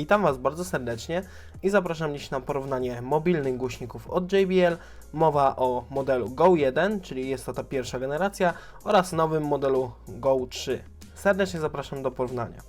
Witam Was bardzo serdecznie i zapraszam dziś na porównanie mobilnych głośników od JBL. Mowa o modelu Go 1, czyli jest to ta pierwsza generacja, oraz nowym modelu Go 3. Serdecznie zapraszam do porównania.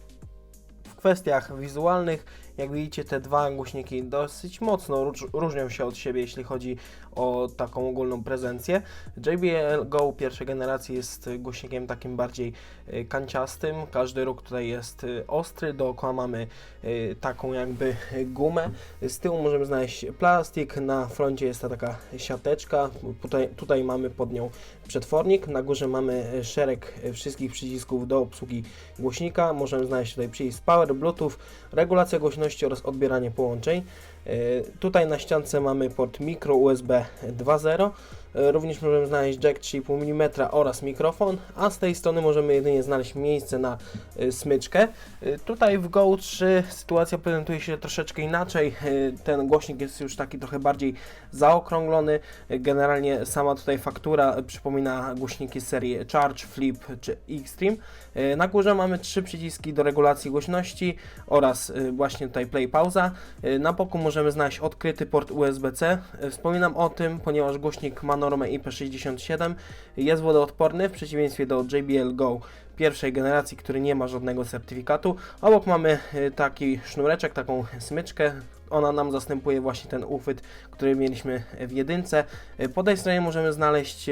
W kwestiach wizualnych, jak widzicie, te dwa głośniki dosyć mocno róż- różnią się od siebie, jeśli chodzi o taką ogólną prezencję. JBL Go pierwszej generacji jest głośnikiem takim bardziej y, kanciastym. Każdy róg tutaj jest y, ostry, dookoła mamy y, taką jakby gumę. Z tyłu możemy znaleźć plastik, na froncie jest ta taka siateczka, tutaj, tutaj mamy pod nią przetwornik, na górze mamy szereg wszystkich przycisków do obsługi głośnika. Możemy znaleźć tutaj przycisk Power, Bluetooth, regulacja głośności oraz odbieranie połączeń. Y, Tutaj na ściance mamy port micro USB 2.0. Y, Również możemy znaleźć jack 3,5 mm oraz mikrofon, a z tej strony możemy jedynie znaleźć miejsce na y, smyczkę. Y, Tutaj w Go 3 sytuacja prezentuje się troszeczkę inaczej. Ten głośnik jest już taki trochę bardziej zaokrąglony. Generalnie sama tutaj faktura przypomina głośniki serii Charge, Flip czy Extreme. Y, Na górze mamy trzy przyciski do regulacji głośności oraz właśnie tutaj play pauza. Na boku możemy znaleźć odkryty port USB-C. Wspominam o tym, ponieważ głośnik ma normę IP67, jest wodoodporny w przeciwieństwie do JBL Go pierwszej generacji, który nie ma żadnego certyfikatu. Obok mamy y, taki sznureczek, taką smyczkę. Ona nam zastępuje właśnie ten uchwyt, który mieliśmy w jedynce. Y, Po tej stronie możemy znaleźć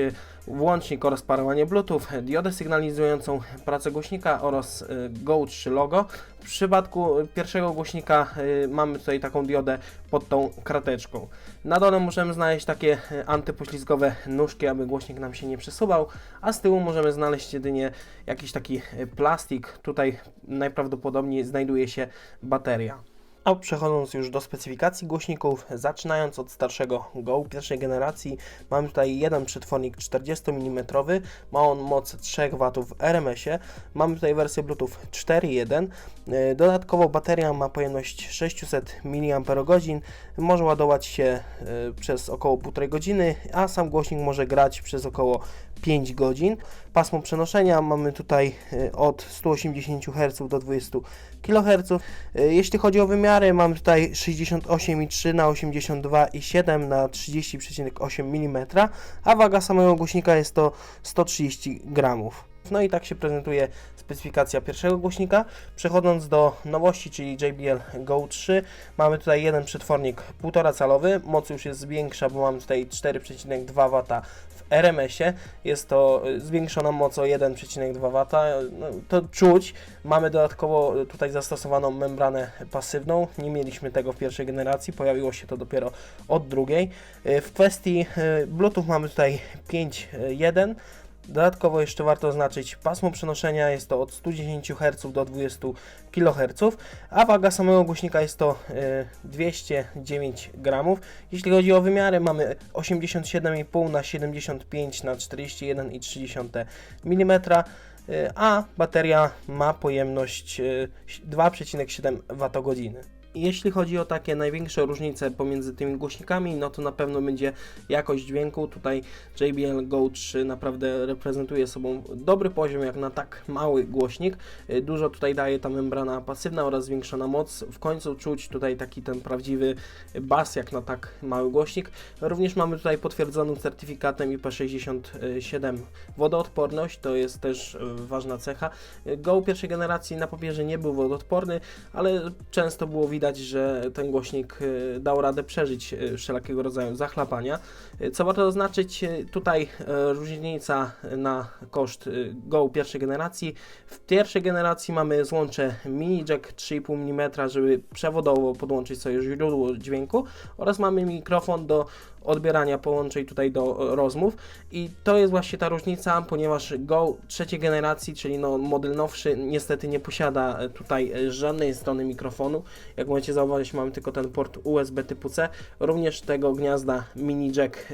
włącznik oraz parowanie Bluetooth, diodę sygnalizującą pracę głośnika oraz y, Go 3 logo. W przypadku pierwszego głośnika mamy tutaj taką diodę pod tą krateczką. Na dole możemy znaleźć takie antypoślizgowe nóżki, aby głośnik nam się nie przesuwał, a z tyłu możemy znaleźć jedynie jakiś taki plastik. Tutaj najprawdopodobniej znajduje się bateria. A przechodząc już do specyfikacji głośników, zaczynając od starszego Go pierwszej generacji, mamy tutaj jeden przetwornik 40 mm, ma on moc 3 W w RMS-ie, mamy tutaj wersję Bluetooth 4.1, Yy, dodatkowo bateria ma pojemność 600 mAh, może ładować się yy, przez około 1,5 godziny, a sam głośnik może grać przez około 5 godzin. Pasmo przenoszenia mamy tutaj yy, od 180 Hz do 20 kHz. Y, Jeśli chodzi o wymiary, mamy tutaj 68,3 na 82,7 na 30,8 mm, a waga samego głośnika jest to 130 gramów. No i tak się prezentuje specyfikacja pierwszego głośnika. Przechodząc do nowości, czyli JBL Go 3, mamy tutaj jeden przetwornik 1,5 calowy, moc już jest większa, bo mamy tutaj 4,2 W w RMS-ie. Jest to zwiększona moc o 1,2 W. No, to czuć. Mamy dodatkowo y, tutaj zastosowaną membranę pasywną. Nie mieliśmy tego w pierwszej generacji, pojawiło się to dopiero od drugiej. Y, W kwestii y, Bluetooth mamy tutaj 5.1. Dodatkowo jeszcze warto oznaczyć pasmo przenoszenia, jest to od 110 Hz do 20 kHz, a waga samego głośnika jest to y, 209 gramów. Jeśli chodzi o wymiary, mamy 87,5 na 75 na 41,3 mm, y, a bateria ma pojemność y, 2,7 Wh. Jeśli chodzi o takie największe różnice pomiędzy tymi głośnikami, no to na pewno będzie jakość dźwięku. Tutaj JBL Go 3 naprawdę reprezentuje sobą dobry poziom jak na tak mały głośnik. Y, Dużo tutaj daje ta membrana pasywna oraz zwiększona moc. W końcu czuć tutaj taki ten prawdziwy bas jak na tak mały głośnik. Również mamy tutaj potwierdzonym certyfikatem IP67 wodoodporność, to jest też y, ważna cecha. Y, Go pierwszej generacji na papierze nie był wodoodporny, ale często było widać, że ten głośnik y, dał radę przeżyć y, wszelkiego rodzaju zachlapania. Y, Co warto zaznaczyć, tutaj różnica na koszt Go pierwszej generacji. W pierwszej generacji mamy złącze mini jack 3,5 mm, żeby przewodowo podłączyć sobie źródło dźwięku oraz mamy mikrofon do odbierania połączeń tutaj do e, rozmów i to jest właśnie ta różnica, ponieważ Go trzeciej generacji, czyli no model nowszy, niestety nie posiada e, tutaj e, żadnej strony mikrofonu. Jak możecie zauważyć, mamy tylko ten port USB typu C. Również tego gniazda mini jack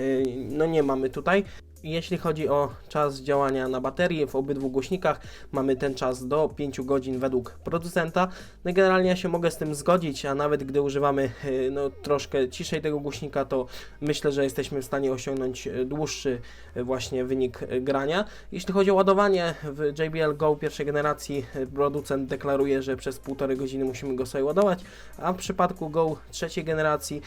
no nie mamy tutaj. Jeśli chodzi o czas działania na baterii w obydwu głośnikach, mamy ten czas do 5 godzin według producenta. No generalnie ja się mogę z tym zgodzić, a nawet gdy używamy y, no, troszkę ciszej tego głośnika, to myślę, że jesteśmy w stanie osiągnąć y, dłuższy y, właśnie wynik grania. Jeśli chodzi o ładowanie w JBL Go pierwszej generacji, producent deklaruje, że przez półtorej godziny musimy go sobie ładować, a w przypadku Go trzeciej generacji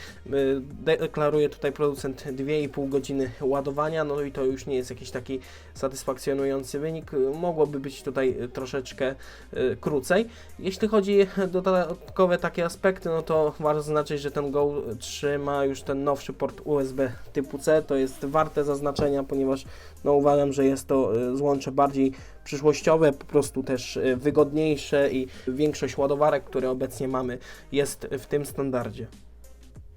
deklaruje tutaj producent 2,5 godziny ładowania, no i to już nie jest jakiś taki satysfakcjonujący wynik, mogłoby być tutaj y, troszeczkę y, krócej. Jeśli chodzi o dodatkowe takie aspekty, no to warto zaznaczyć, że ten Go 3 ma już ten nowszy port USB typu C, to jest warte zaznaczenia, ponieważ no uważam, że jest to złącze bardziej przyszłościowe, po prostu też wygodniejsze i większość ładowarek, które obecnie mamy jest w tym standardzie.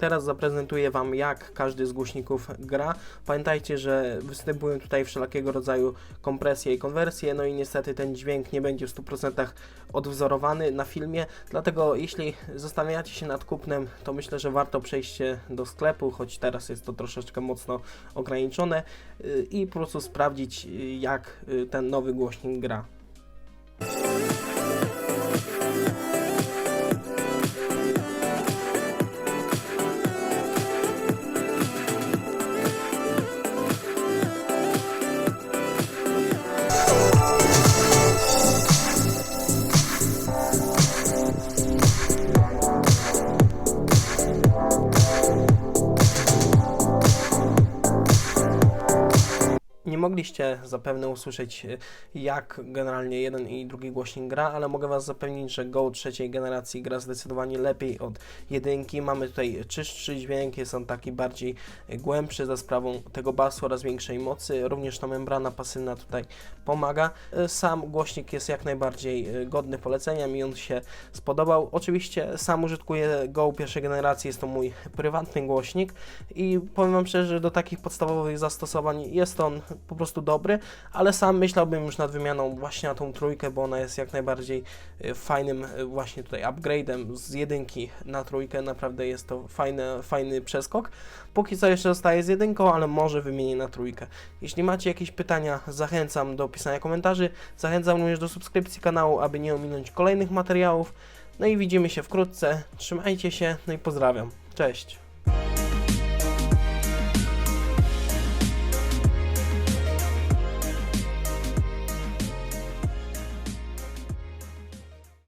Teraz zaprezentuję Wam, jak każdy z głośników gra. Pamiętajcie, że występują tutaj wszelakiego rodzaju kompresje i konwersje, no i niestety ten dźwięk nie będzie w 100% odwzorowany na filmie, dlatego jeśli zastanawiacie się nad kupnem, to myślę, że warto przejście do sklepu, choć teraz jest to troszeczkę mocno ograniczone y, i po prostu sprawdzić, y, jak y, ten nowy głośnik gra. Mogliście zapewne usłyszeć, y, jak generalnie jeden i drugi głośnik gra, ale mogę Was zapewnić, że Go trzeciej generacji gra zdecydowanie lepiej od jedynki. Mamy tutaj czystszy dźwięk, jest on taki bardziej y, głębszy za sprawą tego basu oraz większej mocy. Również ta membrana pasywna tutaj pomaga. Y, Sam głośnik jest jak najbardziej godny polecenia, mi on się spodobał. Oczywiście sam użytkuję Go pierwszej generacji, jest to mój prywatny głośnik i powiem Wam szczerze, że do takich podstawowych zastosowań jest on po prostu dobry, ale sam myślałbym już nad wymianą właśnie na tą trójkę, bo ona jest jak najbardziej y, fajnym y, właśnie tutaj upgrade'em z jedynki na trójkę, naprawdę jest to fajny, fajny przeskok. Póki co jeszcze zostaje z jedynką, ale może wymienię na trójkę. Jeśli macie jakieś pytania, zachęcam do pisania komentarzy, zachęcam również do subskrypcji kanału, aby nie ominąć kolejnych materiałów. No i widzimy się wkrótce, trzymajcie się, no i pozdrawiam. Cześć!